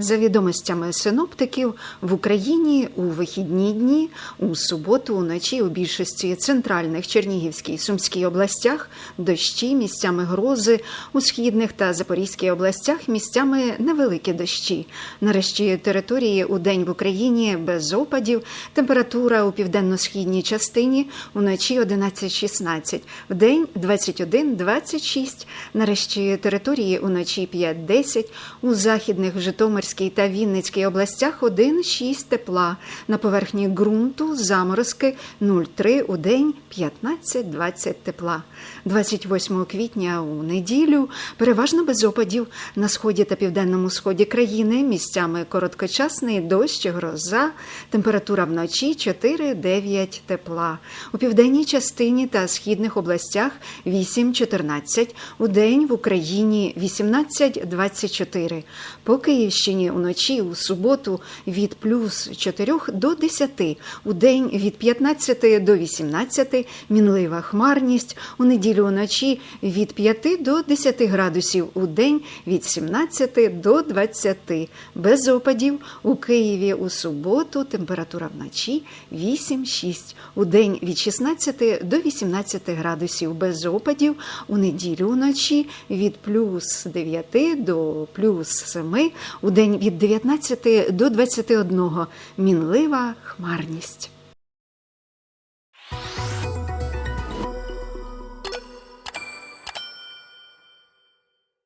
За відомостями синоптиків, в Україні у вихідні дні, у суботу, уночі у більшості центральних Чернігівській і Сумській областях дощі, місцями грози, у східних та Запорізькій областях місцями невеликі дощі. Нарешті території у день в Україні без опадів. Температура у південно-східній частині уночі 11-16, в день 21-26. Нарешті території уночі 5-10, у західних Житомирській та Вінницькій областях 1-6 тепла. На поверхні ґрунту заморозки 0,3 у день 15-20 тепла. 28 квітня у неділю переважно без опадів на сході та південному сході країни місцями короткочасний дощ, гроза, температура вночі 4-9 тепла. У південній частині та східних областях 8-14, у день в Україні 18-24. По Київщині уночі у суботу від плюс 4 до 10, у день від 15 до 18, мінлива хмарність, у неділю вночі від 5 до 10 градусів, у день від 17 до 20. Без опадів у Києві у суботу температура вночі 8-6, у день від 16 до 18 градусів, без опадів у неділю вночі від плюс 9 до плюс 7, у день від 19 до 21, мінлива хмарність.